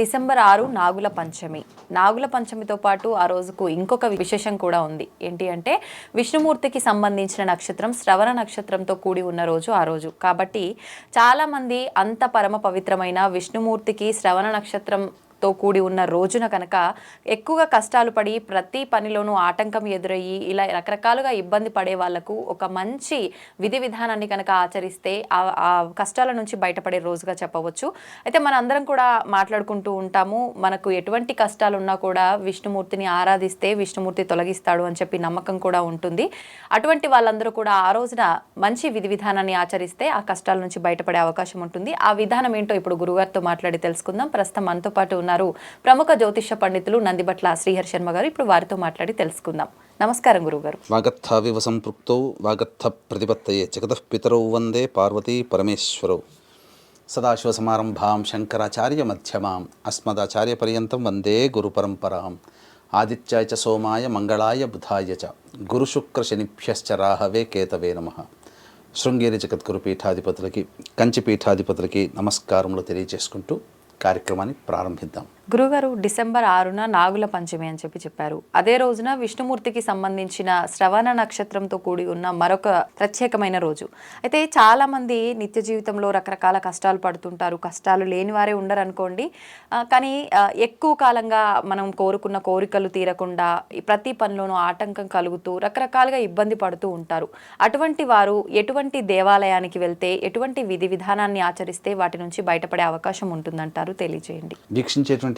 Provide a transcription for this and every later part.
December ఆరు నాగుల పంచమి. నాగుల పంచమితో పాటు ఆ రోజుకు ఇంకొక విశేషం కూడా ఉంది. ఏంటి అంటే విష్ణుమూర్తికి సంబంధించిన నక్షత్రం శ్రవణ నక్షత్రంతో కూడి ఉన్న రోజు ఆ రోజు. కాబట్టి చాలామంది అంత పరమ పవిత్రమైన విష్ణుమూర్తికి శ్రవణ నక్షత్రం తో కూడి ఉన్న రోజున కనుక ఎక్కువగా కష్టాలు పడి ప్రతి పనిలోనూ ఆటంకం ఎదురయ్యి ఇలా రకరకాలుగా ఇబ్బంది పడే వాళ్ళకు ఒక మంచి విధి విధానాన్ని కనుక ఆచరిస్తే ఆ కష్టాల నుంచి బయటపడే రోజుగా చెప్పవచ్చు. అయితే మన అందరం కూడా మాట్లాడుకుంటూ ఉంటాము మనకు ఎటువంటి కష్టాలు ఉన్నా కూడా విష్ణుమూర్తిని ఆరాధిస్తే విష్ణుమూర్తి తొలగిస్తాడు అని చెప్పి నమ్మకం కూడా ఉంటుంది. అటువంటి వాళ్ళందరూ కూడా ఆ రోజున మంచి విధి విధానాన్ని ఆచరిస్తే ఆ కష్టాల నుంచి బయటపడే అవకాశం ఉంటుంది. ఆ విధానం ఏంటో ఇప్పుడు గురుగారితో మాట్లాడి తెలుసుకుందాం. ప్రస్తుతం మనతో పాటు ఉన్నారు. ప్రముఖ జ్యోతిష పండితులు నందిబట్ల శ్రీహరి శర్మ గారు ఇప్పుడు వారితో మాట్లాడి తెలుసుకుందాం. నమస్కారం గురుగారు వాగర్థావివ సంపృక్తౌ వాగర్థ ప్రతిపత్తయే జగతః పితరౌ వందే పార్వతీ పరమేశ్వరౌ. సదాశివసమారంభాం శంకరాచార్య మధ్యమాం అస్మదాచార్యపర్యంతం వందే గురుపరంపరాం. ఆదిత్యాయ చ సోమాయ మంగళాయ బుధాయ చ. గురుశుక్రశనిభ్యశ్చ రాహవే కేతవే నమ. శృంగేరి జగద్గురు పీఠాధిపతులకి కంచి పీఠాధిపతులకి నమస్కారములు తెలియజేసుకుంటూ కార్యక్రమాన్ని ప్రారంభిద్దాం. గురుగారు డిసెంబర్ ఆరున నాగుల పంచమి అని చెప్పి చెప్పారు. అదే రోజున విష్ణుమూర్తికి సంబంధించిన శ్రవణ నక్షత్రంతో కూడి ఉన్న మరొక ప్రత్యేకమైన రోజు. అయితే చాలా మంది నిత్య జీవితంలో రకరకాల కష్టాలు పడుతుంటారు. కష్టాలు లేని వారే ఉండరు అనుకోండి కానీ ఎక్కువ కాలంగా మనం కోరుకున్న కోరికలు తీరకుండా ప్రతి పనిలోనూ ఆటంకం కలుగుతూ రకరకాలుగా ఇబ్బంది పడుతూ ఉంటారు. అటువంటి వారు ఎటువంటి దేవాలయానికి వెళ్తే ఎటువంటి విధి విధానాన్ని ఆచరిస్తే వాటి నుంచి బయటపడే అవకాశం ఉంటుందంటారు? తెలియజేయండి. వీక్షించేటువంటి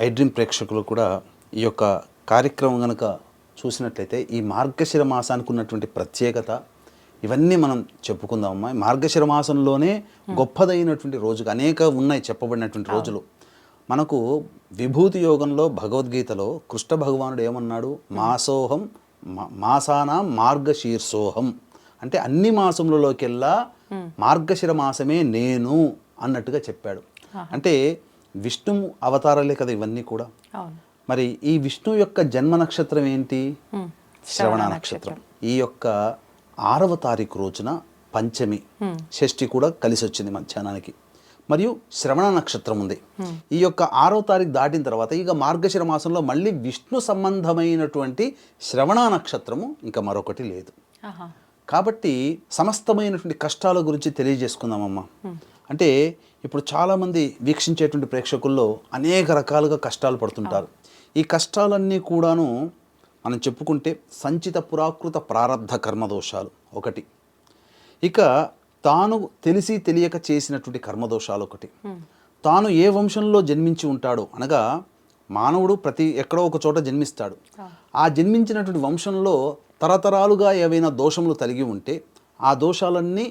ఐడ్రీమ్ ప్రేక్షకులు కూడా ఈ యొక్క కార్యక్రమం కనుక చూసినట్లయితే ఈ మార్గశిర మాసానికి ఉన్నటువంటి ప్రత్యేకత ఇవన్నీ మనం చెప్పుకుందామమ్మా మార్గశిర మాసంలోనే గొప్పదైనటువంటి రోజుగా అనేక ఉన్నాయి చెప్పబడినటువంటి రోజులు. మనకు విభూతి యోగంలో భగవద్గీతలో కృష్ణ భగవానుడు ఏమన్నాడు? మాసోహం మా- మాసాన మార్గశీర్షోహం. అంటే అన్ని మాసములలోకెల్లా మార్గశిర మాసమే నేను అన్నట్టుగా చెప్పాడు. అంటే విష్ణు అవతారాలే కదా ఇవన్నీ కూడా. మరి ఈ విష్ణు యొక్క జన్మ నక్షత్రం ఏంటి? శ్రవణ నక్షత్రం. ఈ యొక్క ఆరవ తారీఖు రోజున పంచమి షష్ఠి కూడా కలిసి వచ్చింది మధ్యాహ్నానికి. మరియు శ్రవణ నక్షత్రం ఉంది. ఈ యొక్క ఆరో తారీఖు దాటిన తర్వాత ఇక మార్గశిర మాసంలో మళ్ళీ విష్ణు సంబంధమైనటువంటి శ్రవణ నక్షత్రము ఇంకా మరొకటి లేదు. కాబట్టి సమస్తమైనటువంటి కష్టాల గురించి తెలియజేసుకుందామమ్మా. అంటే ఇప్పుడు చాలామంది వీక్షించేటువంటి ప్రేక్షకుల్లో అనేక రకాలుగా కష్టాలు పడుతుంటారు. ఈ కష్టాలన్నీ కూడాను మనం చెప్పుకుంటే సంచిత పురాకృత ప్రారంధ కర్మదోషాలు ఒకటి. ఇక తాను తెలిసి తెలియక చేసినటువంటి కర్మదోషాలు ఒకటి. తాను ఏ వంశంలో జన్మించి ఉంటాడో అనగా మానవుడు ప్రతి ఎక్కడో ఒక చోట జన్మిస్తాడు. ఆ జన్మించినటువంటి వంశంలో తరతరాలుగా ఏవైనా దోషములు తలిగి ఉంటే ఆ దోషాలన్నీ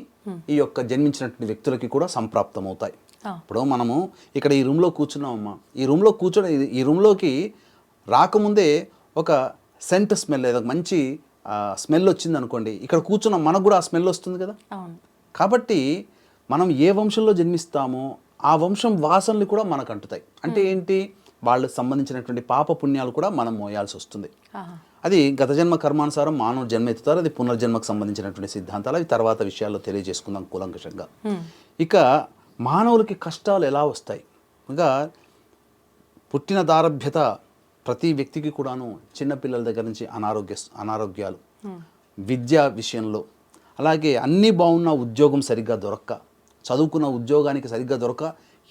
ఈ యొక్క జన్మించినటువంటి వ్యక్తులకి కూడా సంప్రాప్తమవుతాయి. ఆ. ఇప్పుడు మనము ఇక్కడ ఈ రూమ్లో కూర్చున్నామమ్మా. ఈ రూమ్లో కూర్చొని ఈ రూమ్లోకి రాకముందే ఒక సెంట్ స్మెల్ ఏదో మంచి స్మెల్ వచ్చింది అనుకోండి ఇక్కడ కూర్చున్నాం మనకు కూడా ఆ స్మెల్ వస్తుంది కదా? కాబట్టి మనం ఏ వంశంలో జన్మిస్తామో ఆ వంశం వాసనలు కూడా మనకు అంటుతాయి. అంటే ఏంటి? వాళ్ళకి సంబంధించినటువంటి పాప పుణ్యాలు కూడా మనం మోయాల్సి వస్తుంది. అది గత జన్మ కర్మానుసారం మానవ జన్మ ఎత్తుతారు అది పునర్జన్మకు సంబంధించినటువంటి సిద్ధాంతాలు అవి తర్వాత విషయాల్లో తెలియజేసుకుందాం కూలంకషంగా. ఇక మానవులకి కష్టాలు ఎలా వస్తాయి? ఇంకా పుట్టిన దారభ్యత ప్రతి వ్యక్తికి కూడాను చిన్నపిల్లల దగ్గర నుంచి అనారోగ్య అనారోగ్యాలు. విద్య విషయంలో. అలాగే అన్నీ బాగున్న ఉద్యోగం సరిగ్గా దొరక్క. చదువుకున్న ఉద్యోగానికి సరిగ్గా దొరక.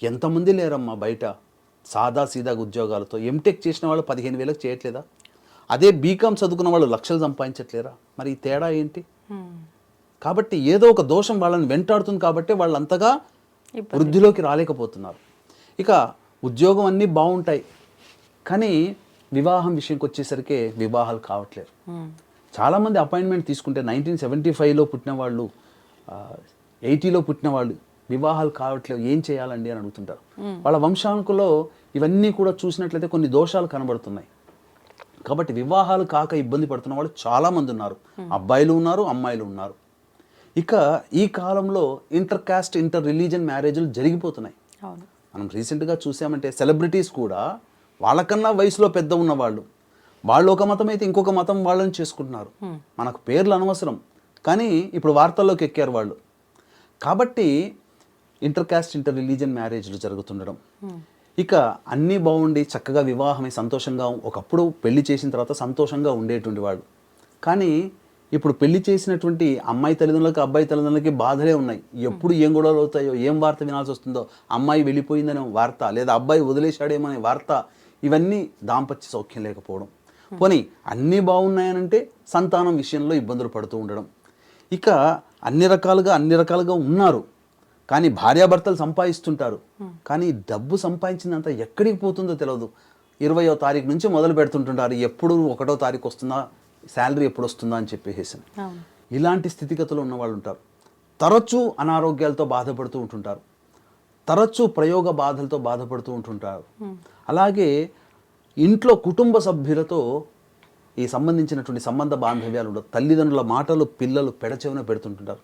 ఎంతమంది లేరమ్మా బయట? సాదా సీదాగా ఉద్యోగాలతో ఎంటెక్ చేసిన వాళ్ళు పదిహేను వేలకు చేయట్లేదా? అదే బీకామ్ చదువుకున్న వాళ్ళు లక్షలు సంపాదించట్లేరా? మరి ఈ తేడా ఏంటి? కాబట్టి ఏదో ఒక దోషం వాళ్ళని వెంటాడుతుంది కాబట్టి వాళ్ళు అంతగా వృద్ధిలోకి రాలేకపోతున్నారు. ఇక ఉద్యోగం అన్నీ బాగుంటాయి. కానీ వివాహం విషయంకి వచ్చేసరికి వివాహాలు కావట్లేరు చాలామంది అపాయింట్మెంట్ తీసుకుంటే నైన్టీన్ సెవెంటీ ఫైవ్లో పుట్టిన వాళ్ళు ఎయిటీలో పుట్టిన వాళ్ళు వివాహాలు కావట్లేదు ఏం చేయాలండి అని అడుగుతుంటారు. వాళ్ళ వంశాంకులో ఇవన్నీ కూడా చూసినట్లయితే కొన్ని దోషాలు కనబడుతున్నాయి. కాబట్టి వివాహాలు కాక ఇబ్బంది పడుతున్న వాళ్ళు చాలామంది ఉన్నారు. అబ్బాయిలు ఉన్నారు అమ్మాయిలు ఉన్నారు. ఇక ఈ కాలంలో ఇంటర్ కాస్ట్ ఇంటర్ రిలీజన్ మ్యారేజ్లు జరిగిపోతున్నాయి. మనం రీసెంట్గా చూసామంటే సెలబ్రిటీస్ కూడా వాళ్ళకన్నా వయసులో పెద్ద ఉన్నవాళ్ళు. వాళ్ళు ఒక మతం అయితే ఇంకొక మతం వాళ్ళని చేసుకుంటున్నారు. మనకు పేర్లు అనవసరం. కానీ ఇప్పుడు వార్తల్లోకి ఎక్కారు వాళ్ళు. కాబట్టి ఇంటర్ కాస్ట్ ఇంటర్ రిలీజన్ మ్యారేజ్లు జరుగుతుండడం. ఇక అన్నీ బాగుండి చక్కగా వివాహమై సంతోషంగా ఒకప్పుడు పెళ్ళి చేసిన తర్వాత సంతోషంగా ఉండేటువంటి వాడు కానీ ఇప్పుడు పెళ్ళి చేసినటువంటి అమ్మాయి తల్లిదండ్రులకి అబ్బాయి తల్లిదండ్రులకి బాధలే ఉన్నాయి. ఎప్పుడు ఏం గొడవలు అవుతాయో ఏం వార్త వినాల్సి వస్తుందో అమ్మాయి వెళ్ళిపోయిందనే వార్త లేదా అబ్బాయి వదిలేశాడేమనే వార్త ఇవన్నీ దాంపత్య సౌఖ్యం లేకపోవడం. పోనీ అన్నీ బాగున్నాయనంటే సంతానం విషయంలో ఇబ్బందులు పడుతూ ఉండడం. ఇక అన్ని రకాలుగా అన్ని రకాలుగా ఉన్నారు. కానీ భార్యాభర్తలు సంపాదిస్తుంటారు. కానీ డబ్బు సంపాదించినంత ఎక్కడికి పోతుందో తెలియదు ఇరవయో తారీఖు నుంచి మొదలు పెడుతుంటుంటారు. ఎప్పుడు ఒకటో తారీఖు వస్తుందా శాలరీ ఎప్పుడు వస్తుందా అని చెప్పేసి ఇలాంటి స్థితిగతులు ఉన్న వాళ్ళు ఉంటారు. తరచూ అనారోగ్యాలతో బాధపడుతూ ఉంటుంటారు. తరచూ ప్రయోగ బాధలతో బాధపడుతూ ఉంటుంటారు. అలాగే ఇంట్లో కుటుంబ సభ్యులతో ఈ సంబంధించినటువంటి సంబంధ బాంధవ్యాలు ఉండవు. తల్లిదండ్రుల మాటలు పిల్లలు పెడచెవిన పెడుతుంటుంటారు.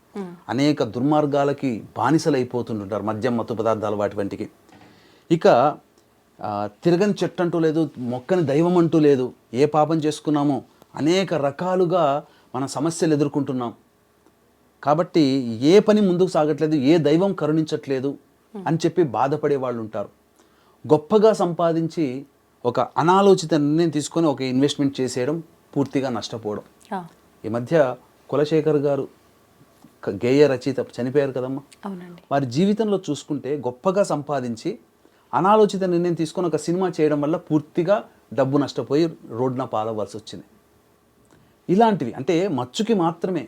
అనేక దుర్మార్గాలకి బానిసలైపోతుంటుంటారు మద్యం మత్తు పదార్థాలు వాటి వంటికి. ఇక తిరగని చెట్టు అంటూ లేదు మొక్కని దైవం అంటూ లేదు ఏ పాపం చేసుకున్నామో అనేక రకాలుగా మన సమస్యలు ఎదుర్కొంటున్నాం. కాబట్టి ఏ పని ముందుకు సాగట్లేదు ఏ దైవం కరుణించట్లేదు అని చెప్పి బాధపడే వాళ్ళు ఉంటారు గొప్పగా సంపాదించి ఒక అనాలోచిత నిర్ణయం తీసుకొని ఒక ఇన్వెస్ట్మెంట్ చేసేయడం పూర్తిగా నష్టపోవడం. ఈ మధ్య కులశేఖర్ గారు గేయ రచయిత చనిపోయారు కదమ్మా. వారి జీవితంలో చూసుకుంటే గొప్పగా సంపాదించి అనాలోచిత నిర్ణయం తీసుకొని ఒక సినిమా చేయడం వల్ల పూర్తిగా డబ్బు నష్టపోయి రోడ్డున పాలవలసి వచ్చింది. ఇలాంటివి అంటే మచ్చుకి మాత్రమే.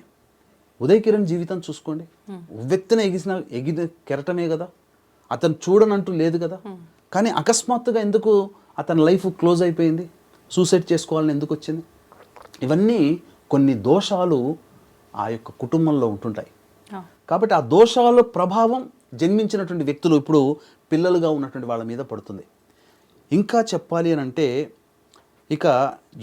ఉదయ్ కిరణ్ జీవితం చూసుకోండి. ఉవ్వెత్తున ఎగిసిన ఎగిన కెరటమే కదా. అతను చూడనంటూ లేదు కదా. కానీ అకస్మాత్తుగా ఎందుకు అతని లైఫ్ క్లోజ్ అయిపోయింది. సూసైడ్ చేసుకోవాలని ఎందుకు వచ్చింది? ఇవన్నీ కొన్ని దోషాలు ఆ యొక్క కుటుంబంలో ఉంటుంటాయి. కాబట్టి ఆ దోషాల ప్రభావం జన్మించినటువంటి వ్యక్తులు ఇప్పుడు పిల్లలుగా ఉన్నటువంటి వాళ్ళ మీద పడుతుంది. ఇంకా చెప్పాలి అని అంటే ఇక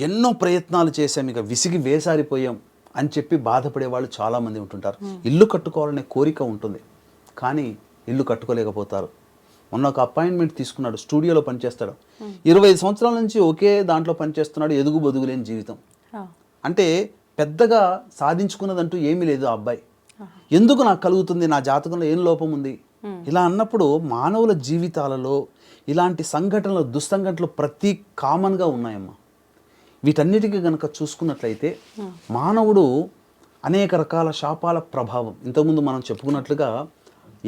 ఎన్నో ప్రయత్నాలు చేశాం ఇక విసిగి వేసారిపోయాం అని చెప్పి బాధపడే వాళ్ళు చాలామంది ఉంటుంటారు. ఇల్లు కట్టుకోవాలనే కోరిక ఉంటుంది. కానీ ఇల్లు కట్టుకోలేకపోతారు. మొన్న ఒక అపాయింట్మెంట్ తీసుకున్నాడు స్టూడియోలో పనిచేస్తాడు. ఇరవై ఐదు సంవత్సరాల నుంచి ఒకే దాంట్లో పనిచేస్తున్నాడు ఎదుగు బొదుగు లేని జీవితం అంటే పెద్దగా సాధించుకున్నదంటూ ఏమీ లేదు ఆ అబ్బాయి. ఎందుకు నాకు కలుగుతుంది? నా జాతకంలో ఏం లోపం ఉంది? ఇలా అన్నప్పుడు మానవుల జీవితాలలో ఇలాంటి సంఘటనలు దుస్సంఘటనలు ప్రతి కామన్గా ఉన్నాయమ్మా. వీటన్నిటికీ గనక చూసుకున్నట్లయితే మానవుడు అనేక రకాల శాపాల ప్రభావం. ఇంతకుముందు మనం చెప్పుకున్నట్లుగా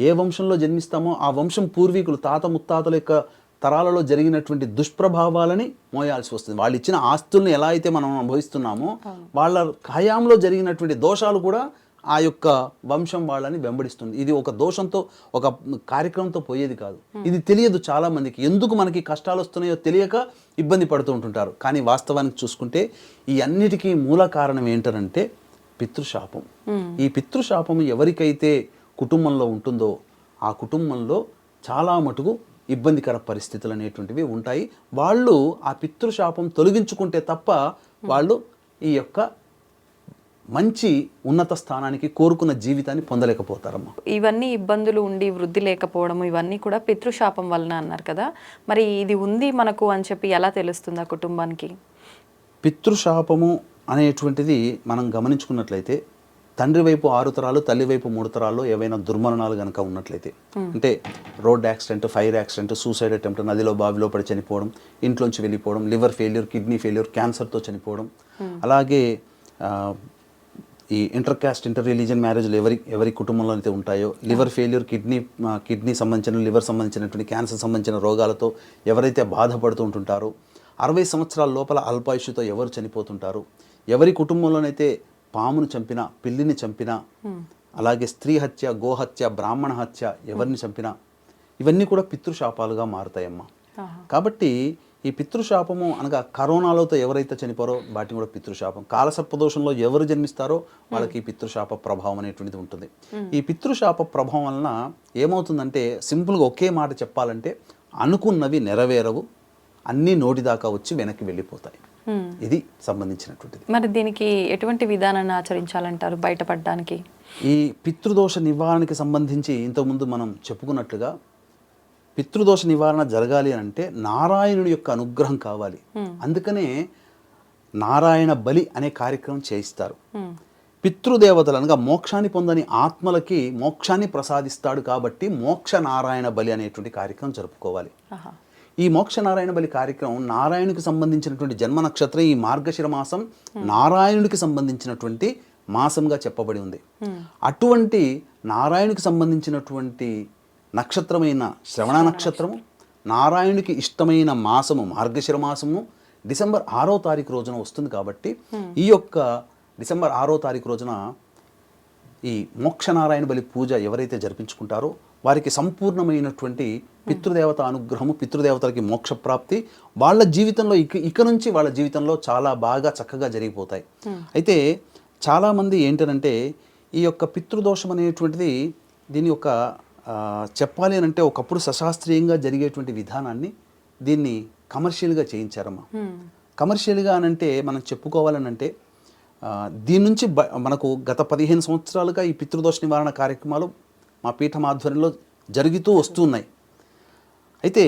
ఏ వంశంలో జన్మిస్తామో ఆ వంశం పూర్వీకులు తాత ముత్తాతల యొక్క తరాలలో జరిగినటువంటి దుష్ప్రభావాలని మోయాల్సి వస్తుంది. వాళ్ళు ఇచ్చిన ఆస్తుల్ని ఎలా అయితే మనం అనుభవిస్తున్నామో వాళ్ళ హయాంలో జరిగినటువంటి దోషాలు కూడా ఆ యొక్క వంశం వాళ్ళని వెంబడిస్తుంది. ఇది ఒక దోషంతో ఒక కార్యక్రమంతో పోయేది కాదు. ఇది తెలియదు చాలా మందికి. ఎందుకు మనకి కష్టాలు వస్తున్నాయో తెలియక ఇబ్బంది పడుతూ ఉంటుంటారు. కానీ వాస్తవానికి చూసుకుంటే ఈ అన్నిటికీ మూల కారణం ఏంటనంటే పితృశాపం. ఈ పితృశాపం ఎవరికైతే కుటుంబంలో ఉంటుందో ఆ కుటుంబంలో చాలా మటుకు ఇబ్బందికర పరిస్థితులు అనేటువంటివి ఉంటాయి. వాళ్ళు ఆ పితృశాపం తొలగించుకుంటే తప్ప వాళ్ళు ఈ యొక్క మంచి ఉన్నత స్థానానికి కోరుకున్న జీవితాన్ని పొందలేకపోతారమ్మా. ఇవన్నీ ఇబ్బందులు ఉండి వృద్ధి లేకపోవడం ఇవన్నీ కూడా పితృశాపం వలన అన్నారు కదా. మరి ఇది ఉంది మనకు అని చెప్పి ఎలా తెలుస్తుంది ఆ కుటుంబానికి? పితృశాపము అనేటువంటిది మనం గమనించుకున్నట్లయితే తండ్రి వైపు ఆరు తరాలు తల్లి వైపు మూడు తరాల్లో ఏవైనా దుర్మరణాలు కనుక ఉన్నట్లయితే అంటే road accident fire accident suicide attempt నదిలో బావిలో పడి చనిపోవడం ఇంట్లోంచి వెళ్ళిపోవడం లివర్ ఫెయిల్యూర్ కిడ్నీ ఫెయిల్యూర్ క్యాన్సర్తో చనిపోవడం. అలాగే ఈ ఇంటర్ క్యాస్ట్ ఇంటర్ రిలీజన్ మ్యారేజ్లు ఎవరి ఎవరి కుటుంబంలో అయితే ఉంటాయో లివర్ ఫెయిల్యూర్ కిడ్నీ కిడ్నీ సంబంధించిన లివర్ సంబంధించినటువంటి క్యాన్సర్ సంబంధించిన రోగాలతో ఎవరైతే బాధపడుతూ ఉంటుంటారో అరవై సంవత్సరాల లోపల అల్పాయుషుతో ఎవరు చనిపోతుంటారు? ఎవరి కుటుంబంలోనైతే పామును చంపినా పిల్లిని చంపినా అలాగే స్త్రీ హత్య గోహత్య బ్రాహ్మణ హత్య ఎవరిని చంపినా ఇవన్నీ కూడా పితృశాపాలుగా మారుతాయమ్మా. కాబట్టి ఈ పితృశాపము అనగా కరోనాలతో ఎవరైతే చనిపోరో వాటిని కూడా పితృశాపం కాలసర్పదోషంలో ఎవరు జన్మిస్తారో వాళ్ళకి ఈ పితృశాప ప్రభావం అనేటువంటిది ఉంటుంది ఈ పితృశాప ప్రభావం వలన ఏమవుతుందంటే సింపుల్గా ఒకే మాట చెప్పాలంటే అనుకున్నవి నెరవేరవు అన్నీ నోటి దాకా వచ్చి వెనక్కి వెళ్ళిపోతాయి. ఇది సంబంధించినటువంటిది. మరి దీనికి ఎటువంటి విధానాన్ని ఆచరించాలంటారు బయటపడడానికి? ఈ పితృదోష నివారణకి సంబంధించి ఇంతకుముందు మనం చెప్పుకున్నట్లుగా పితృదోష నివారణ జరగాలి అంటే నారాయణుడి యొక్క అనుగ్రహం కావాలి. అందుకనే నారాయణ బలి అనే కార్యక్రమం చేయిస్తారు. పితృదేవతలు అనగా మోక్షాన్ని పొందని ఆత్మలకి మోక్షాన్ని ప్రసాదిస్తాడు కాబట్టి మోక్ష నారాయణ బలి అనేటువంటి కార్యక్రమం జరుపుకోవాలి. ఈ మోక్ష నారాయణ బలి కార్యక్రమం నారాయణునికి సంబంధించినటువంటి జన్మ నక్షత్రం ఈ మార్గశిర మాసం నారాయణుడికి సంబంధించినటువంటి మాసంగా చెప్పబడి ఉంది. అటువంటి నారాయణునికి సంబంధించినటువంటి నక్షత్రమైన శ్రవణ నక్షత్రము నారాయణునికి ఇష్టమైన మాసము మార్గశిర మాసము డిసెంబర్ ఆరో తారీఖు రోజున వస్తుంది కాబట్టి ఈ యొక్క డిసెంబర్ ఆరో తారీఖు రోజున ఈ మోక్షనారాయణ బలి పూజ ఎవరైతే జరిపించుకుంటారో వారికి సంపూర్ణమైనటువంటి పితృదేవత అనుగ్రహము పితృదేవతలకి మోక్ష ప్రాప్తి వాళ్ళ జీవితంలో ఇక ఇక నుంచి వాళ్ళ జీవితంలో చాలా బాగా చక్కగా జరిగిపోతాయి. అయితే చాలామంది ఏంటనంటే ఈ యొక్క పితృదోషం అనేటువంటిది దీని యొక్క చెప్పాలి అని అంటే ఒకప్పుడు సశాస్త్రీయంగా జరిగేటువంటి విధానాన్ని దీన్ని కమర్షియల్గా చేయించారమ్మా. కమర్షియల్గా అనంటే మనం చెప్పుకోవాలని అంటే ఆ, దీని నుంచి మనకు గత పదిహేను సంవత్సరాలుగా ఈ పితృదోష నివారణ కార్యక్రమాలు మా పీఠం ఆధ్వర్యంలో జరుగుతూ వస్తున్నాయి. అయితే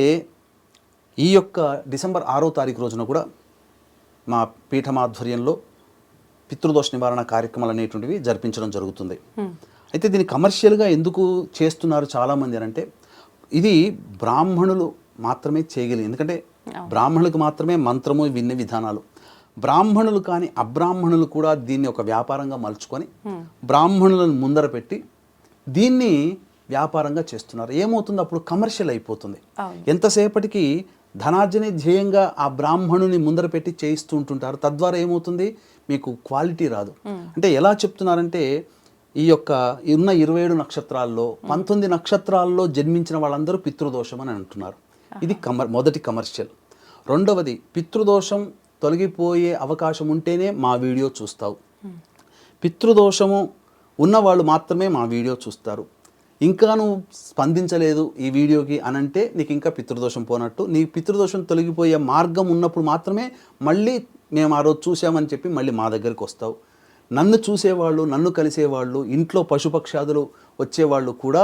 ఈ యొక్క డిసెంబర్ ఆరో తారీఖు రోజున కూడా మా పీఠం ఆధ్వర్యంలో పితృదోష నివారణ కార్యక్రమాలు అనేటువంటివి జరిపించడం జరుగుతుంది. అయితే దీన్ని కమర్షియల్గా ఎందుకు చేస్తున్నారు చాలామంది అని అంటే ఇది బ్రాహ్మణులు మాత్రమే చేయగలిగి ఎందుకంటే బ్రాహ్మణులకు మాత్రమే మంత్రము విన్ని విధానాలు. బ్రాహ్మణులు కానీ అబ్రాహ్మణులు కూడా దీన్ని ఒక వ్యాపారంగా మలుచుకొని బ్రాహ్మణులను ముందర పెట్టి దీన్ని వ్యాపారంగా చేస్తున్నారు. ఏమవుతుంది? అప్పుడు కమర్షియల్ అయిపోతుంది. ఎంతసేపటికి ధనార్జనే ధ్యేయంగా ఆ బ్రాహ్మణుని ముందర పెట్టి చేయిస్తూ ఉంటుంటారు. తద్వారా ఏమవుతుంది? మీకు క్వాలిటీ రాదు. అంటే ఎలా చెప్తున్నారంటే ఈ యొక్క ఉన్న ఇరవై ఏడు నక్షత్రాల్లో పంతొమ్మిది నక్షత్రాల్లో జన్మించిన వాళ్ళందరూ పితృదోషం అని అంటున్నారు. ఇది కమర్ మొదటి కమర్షియల్. రెండవది పితృదోషం తొలగిపోయే అవకాశం ఉంటేనే మా వీడియో చూస్తావు. పితృదోషము ఉన్నవాళ్ళు మాత్రమే మా వీడియో చూస్తారు. ఇంకా నువ్వు స్పందించలేదు ఈ వీడియోకి అనంటే నీకు ఇంకా పితృదోషం పోనట్టు. నీ పితృదోషం తొలగిపోయే మార్గం ఉన్నప్పుడు మాత్రమే మళ్ళీ మేము ఆ రోజు చూసామని చెప్పి మళ్ళీ మా దగ్గరికి వస్తావు. నన్ను చూసేవాళ్ళు నన్ను కలిసేవాళ్ళు ఇంట్లో పశుపక్షాదులు వచ్చేవాళ్ళు కూడా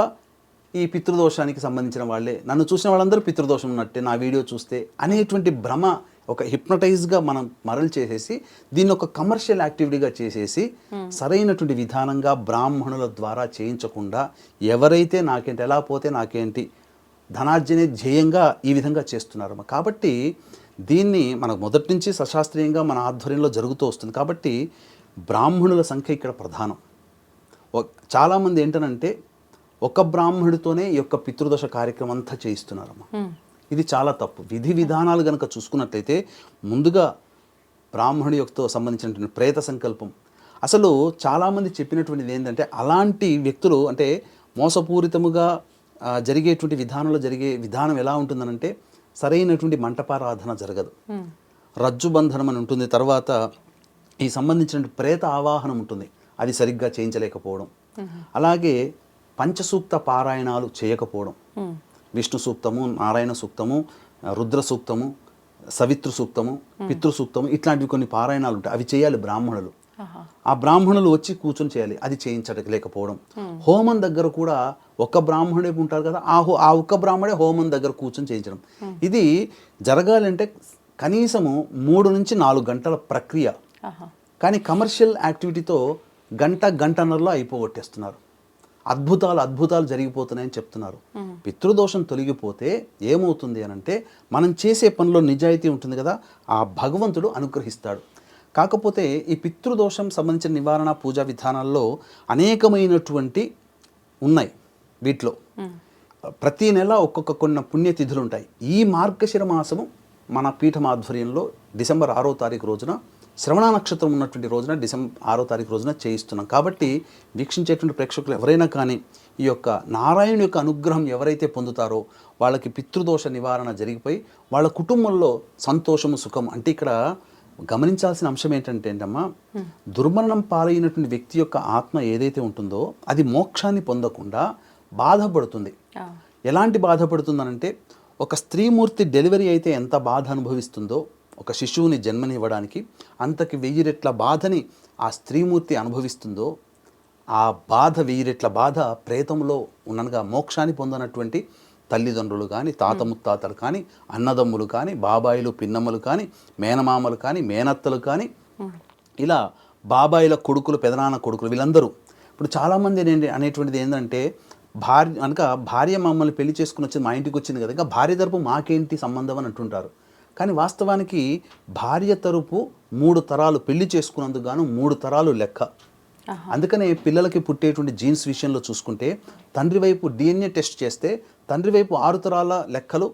ఈ పితృదోషానికి సంబంధించిన వాళ్ళే. నన్ను చూసిన వాళ్ళందరూ పితృదోషం ఉన్నట్టే నా వీడియో చూస్తే అనేటువంటి భ్రమ ఒక హిప్నటైజ్గా మనం మరలు చేసేసి దీన్ని ఒక కమర్షియల్ యాక్టివిటీగా చేసేసి సరైనటువంటి విధానంగా బ్రాహ్మణుల ద్వారా చేయించకుండా ఎవరైతే నాకేంటి ఎలా పోతే నాకేంటి ధనార్జనే ధ్యేయంగా ఈ విధంగా చేస్తున్నారు. కాబట్టి దీన్ని మనకు మొదటి నుంచి సశాస్త్రీయంగా మన ఆధ్వర్యంలో జరుగుతూ వస్తుంది. కాబట్టి బ్రాహ్మణుల సంఖ్య ఇక్కడ ప్రధానం. చాలామంది ఏంటనంటే ఒక బ్రాహ్మణుడితోనే ఈ యొక్క పితృదోష కార్యక్రమం అంతా చేయిస్తున్నారమ్మా. ఇది చాలా తప్పు. విధి విధానాలు కనుక చూసుకున్నట్లయితే ముందుగా బ్రాహ్మణుడి యొక్క సంబంధించినటువంటి ప్రేత సంకల్పం. అసలు చాలామంది చెప్పినటువంటిది ఏంటంటే అలాంటి వ్యక్తులు అంటే మోసపూరితముగా జరిగేటువంటి విధానంలో జరిగే విధానం ఎలా ఉంటుందనంటే సరైనటువంటి మంటపారాధన జరగదు. రజ్జు బంధనం అని ఉంటుంది తర్వాత ఈ సంబంధించిన ప్రేత ఆవాహనం ఉంటుంది అది సరిగ్గా చేయించలేకపోవడం. అలాగే పంచసూక్త పారాయణాలు చేయకపోవడం. విష్ణు సూక్తము నారాయణ సూక్తము రుద్ర సూక్తము సవితృ సూక్తము పితృ సూక్తము ఇట్లాంటివి కొన్ని పారాయణాలు ఉంటాయి. అవి చేయాలి బ్రాహ్మణులు. ఆ బ్రాహ్మణులు వచ్చి కూర్చొని చేయాలి. అది చేయించలేకపోవడం హోమం దగ్గర కూడా ఒక్క బ్రాహ్మణుడే ఉంటారు కదా ఆ హో ఆ ఒక్క బ్రాహ్మడే హోమం దగ్గర కూర్చొని చేయించడం. ఇది జరగాలంటే కనీసము మూడు నుంచి నాలుగు గంటల ప్రక్రియ. కానీ కమర్షియల్ యాక్టివిటీతో గంట గంటన్నరలో అయిపోగొట్టేస్తున్నారు. అద్భుతాలు అద్భుతాలు జరిగిపోతున్నాయని చెప్తున్నారు. పితృదోషం తొలగిపోతే ఏమవుతుంది అని అంటే మనం చేసే పనిలో నిజాయితీ ఉంటుంది కదా ఆ భగవంతుడు అనుగ్రహిస్తాడు. కాకపోతే ఈ పితృదోషం సంబంధించిన నివారణ పూజా విధానాల్లో అనేకమైనటువంటి ఉన్నాయి వీటిలో. ప్రతి నెల ఒక్కొక్క కొన్ని పుణ్యతిథులు ఉంటాయి. ఈ మార్గశిర మాసము మన పీఠం ఆధ్వర్యంలో డిసెంబర్ ఆరో తారీఖు రోజున శ్రవణ నక్షత్రం ఉన్నటువంటి రోజున డిసెంబర్ ఆరో తారీఖు రోజున చేయిస్తున్నాం కాబట్టి వీక్షించేటువంటి ప్రేక్షకులు ఎవరైనా కానీ ఈ యొక్క నారాయణ యొక్క అనుగ్రహం ఎవరైతే పొందుతారో వాళ్ళకి పితృదోష నివారణ జరిగిపోయి వాళ్ళ కుటుంబంలో సంతోషము సుఖం అంటే ఇక్కడ గమనించాల్సిన అంశం ఏంటంటే ఏంటమ్మా దుర్మరణం పాలైనటువంటి వ్యక్తి యొక్క ఆత్మ ఏదైతే ఉంటుందో అది మోక్షాన్ని పొందకుండా బాధపడుతుంది. ఎలాంటి బాధపడుతుందనంటే ఒక స్త్రీమూర్తి డెలివరీ అయితే ఎంత బాధ అనుభవిస్తుందో ఒక శిశువుని జన్మనివ్వడానికి అంతకి వెయ్యి రెట్ల బాధని ఆ స్త్రీమూర్తి అనుభవిస్తుందో ఆ బాధ వెయ్యి రెట్ల బాధ ప్రేతంలో ఉన్ననగా మోక్షాన్ని పొందనటువంటి తల్లిదండ్రులు కానీ తాత ముత్తాతలు కానీ అన్నదమ్ములు కానీ బాబాయిలు పిన్నమ్మలు కానీ మేనమామలు కానీ మేనత్తలు కానీ ఇలా బాబాయిల కొడుకులు పెదనాన్న కొడుకులు వీళ్ళందరూ. ఇప్పుడు చాలామంది అనేటువంటిది ఏంటంటే భార్య అనక భార్య మమ్మల్ని పెళ్ళి చేసుకుని వచ్చింది మా ఇంటికి వచ్చింది కదా ఇంకా భార్య తరపు మాకేంటి సంబంధం అని అంటుంటారు. కానీ వాస్తవానికి భార్య తరపు మూడు తరాలు పెళ్ళి చేసుకున్నందుకు గాను మూడు తరాలు లెక్క. అందుకనే పిల్లలకి పుట్టేటువంటి జీన్స్ విషయంలో చూసుకుంటే తండ్రి వైపు డిఎన్ఏ టెస్ట్ చేస్తే తండ్రి వైపు ఆరు తరాల లెక్కలు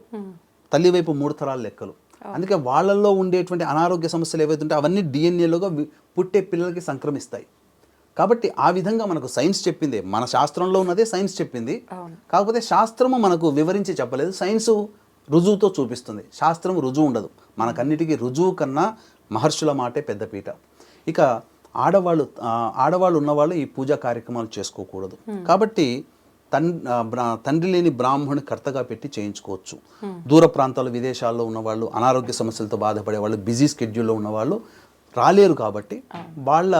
తల్లి వైపు మూడు తరాల లెక్కలు. అందుకే వాళ్ళల్లో ఉండేటువంటి అనారోగ్య సమస్యలు ఏవైతే ఉంటే అవన్నీ డిఎన్ఏలోగా పుట్టే పిల్లలకి సంక్రమిస్తాయి. కాబట్టి ఆ విధంగా మనకు సైన్స్ చెప్పింది. మన శాస్త్రంలో ఉన్నదే సైన్స్ చెప్పింది. కాకపోతే శాస్త్రము మనకు వివరించి చెప్పలేదు. సైన్స్ రుజువుతో చూపిస్తుంది. శాస్త్రం రుజువు ఉండదు. మనకన్నిటికీ రుజువు కన్నా మహర్షుల మాటే పెద్దపీట ఇక ఆడవాళ్ళు ఆడవాళ్ళు ఉన్నవాళ్ళు ఈ పూజా కార్యక్రమాలు చేసుకోకూడదు. కాబట్టి తన్ తండ్రి లేని బ్రాహ్మణుని కర్తగా పెట్టి చేయించుకోవచ్చు. దూర ప్రాంతాలు విదేశాల్లో ఉన్నవాళ్ళు అనారోగ్య సమస్యలతో బాధపడే వాళ్ళు బిజీ స్కెడ్యూల్లో ఉన్నవాళ్ళు రాలేరు కాబట్టి వాళ్ళ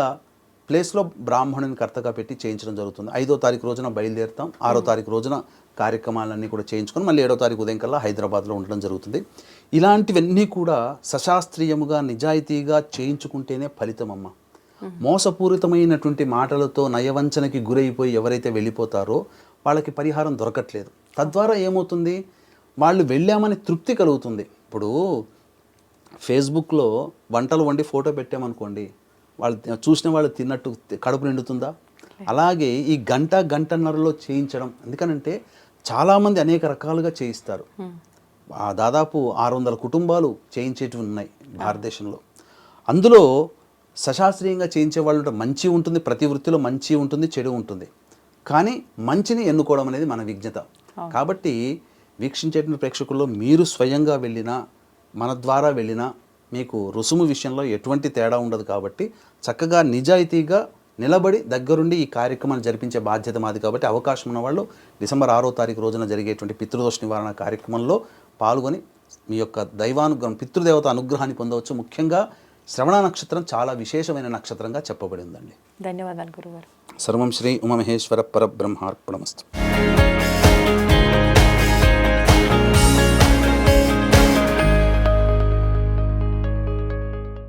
ప్లేస్లో బ్రాహ్మణుని కర్తగా పెట్టి చేయించడం జరుగుతుంది. ఐదో తారీఖు రోజున బయలుదేరుతాం. ఆరో తారీఖు రోజున కార్యక్రమాలన్నీ కూడా చేయించుకొని మళ్ళీ ఏడో తారీఖు ఉదయం కల్లా హైదరాబాద్లో ఉండడం జరుగుతుంది. ఇలాంటివన్నీ కూడా సశాస్త్రీయముగా నిజాయితీగా చేయించుకుంటేనే ఫలితం అమ్మ. మోసపూరితమైనటువంటి మాటలతో నయవంచనకి గురైపోయి ఎవరైతే వెళ్ళిపోతారో వాళ్ళకి పరిహారం దొరకట్లేదు. తద్వారా ఏమవుతుంది? వాళ్ళు వెళ్ళామని తృప్తి కలుగుతుంది. ఇప్పుడు ఫేస్బుక్లో వంటలు వండి ఫోటో పెట్టామనుకోండి వాళ్ళు చూసిన వాళ్ళు తిన్నట్టు కడుపు నిండుతుందా? అలాగే ఈ గంట గంటన్నరలో చేయించడం. ఎందుకనంటే చాలామంది అనేక రకాలుగా చేయిస్తారు. ఆ దాదాపు ఆరు వందల కుటుంబాలు చేయించేటివి ఉన్నాయి భారతదేశంలో. అందులో సశాస్త్రీయంగా చేయించే వాళ్ళు. మంచి ఉంటుంది ప్రతి వృత్తిలో మంచి ఉంటుంది చెడు ఉంటుంది. కానీ మంచిని ఎన్నుకోవడం అనేది మన విజ్ఞత. కాబట్టి వీక్షించేటువంటి ప్రేక్షకుల్లో మీరు స్వయంగా వెళ్ళినా మన ద్వారా వెళ్ళినా మీకు రుసుము విషయంలో ఎటువంటి తేడా ఉండదు కాబట్టి చక్కగా నిజాయితీగా నిలబడి దగ్గరుండి ఈ కార్యక్రమాన్ని జరిపించే బాధ్యత మాది కాబట్టి అవకాశం ఉన్న వాళ్ళు డిసెంబర్ ఆరో తారీఖు రోజున జరిగేటువంటి పితృదోష నివారణ కార్యక్రమంలో పాల్గొని మీ యొక్క దైవానుగ్రహం పితృదేవత అనుగ్రహాన్ని పొందవచ్చు. ముఖ్యంగా శ్రవణ నక్షత్రం చాలా విశేషమైన నక్షత్రంగా చెప్పబడి ఉందండి ధన్యవాదాలు గురుగారు సర్వం శ్రీ ఉమమహేశ్వర పరబ్రహ్మార్పణమస్తు.